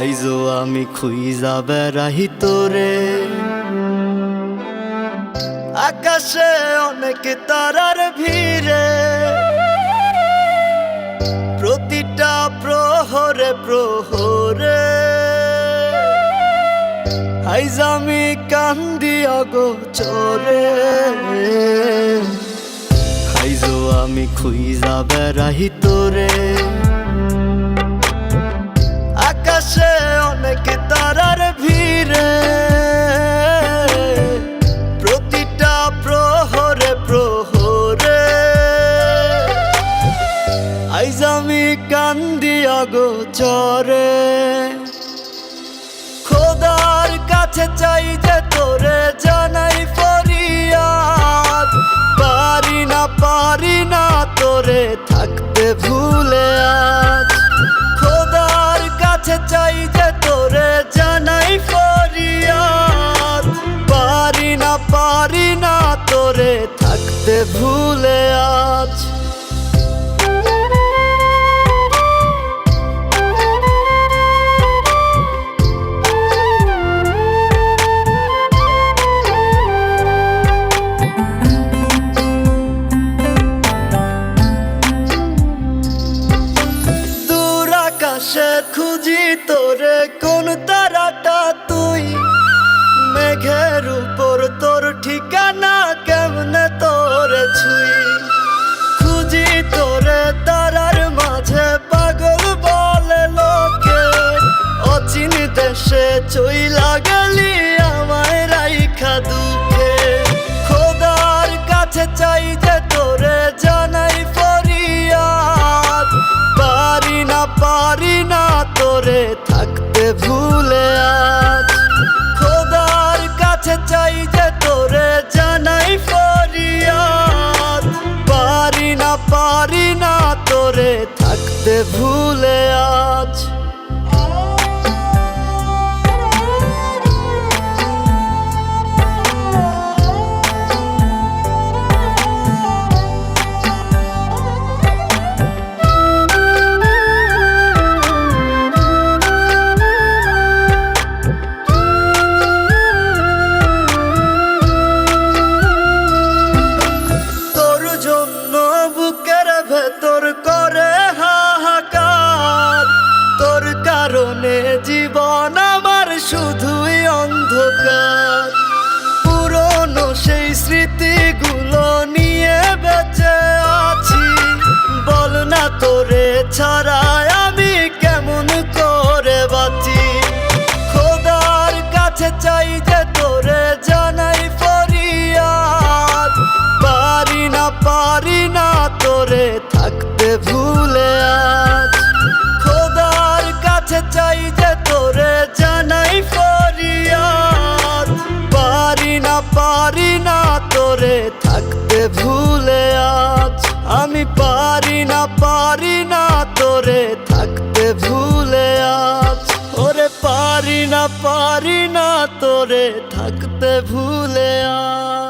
আইজো আমি খুইজা বেড়াহি তোরে। আকাশে অনেক তারার ভিড়ে। প্রতিটা প্রহরে প্রহরে। আইজ আমি কান্দি অগোচরে আইজো আমি খুইজা বেড়াহি তোরে। আকাশে অনেক তারার ভিড়ে প্রতিটা প্রহরে প্রহরে আইজ আমি কান্দি অগোচরে খোদার কাছে চাই যে তোরে জানাই ফরিয়াদ পারি না পারি না তোরে থাকতে ভুলে আজ আকাশে খুঁজি তোরে, কোন তারাটা তুই? মেঘের উপর তোর ঠিকানা কেমনে তোরে ছুই? খুঁজি তোরে, তারার মাঝে পাগল বলে লোকে। অচিন দেশে চইলা গেলি আমায় রাইখা দুঃখে। খোদার কাছে চাই যে তোরে জানাই ফরিয়াদ। পারি না, পারি ভুলে আজ। খোদার কাছে চাই যে তোরে জানাই ফরিয়াদ। পারি না পারি না তোরে থাকতে ভুলে আজ। কারণে জীবন আমার শুধুই অন্ধকার। পুরনো সেই স্মৃতিগুলো নিয়ে বেঁচে আছি। বল না তোরে ছাড়া আমি কেমন করে বাঁচি? খোদার কাছে চাই যে তোরে জানাই ফরিয়াদ। পারি না পারি না তোরে থাকতে ভুলে কাছে চাই যে তোরে জানাই ফরিয়াদ। পারি না পারি না তোরে থাকতে ভুলে আজ। আমি পারি না পারি না তোরে থাকতে ভুলে আজ। ওরে পারি না পারি না তোরে থাকতে ভুলে আজ।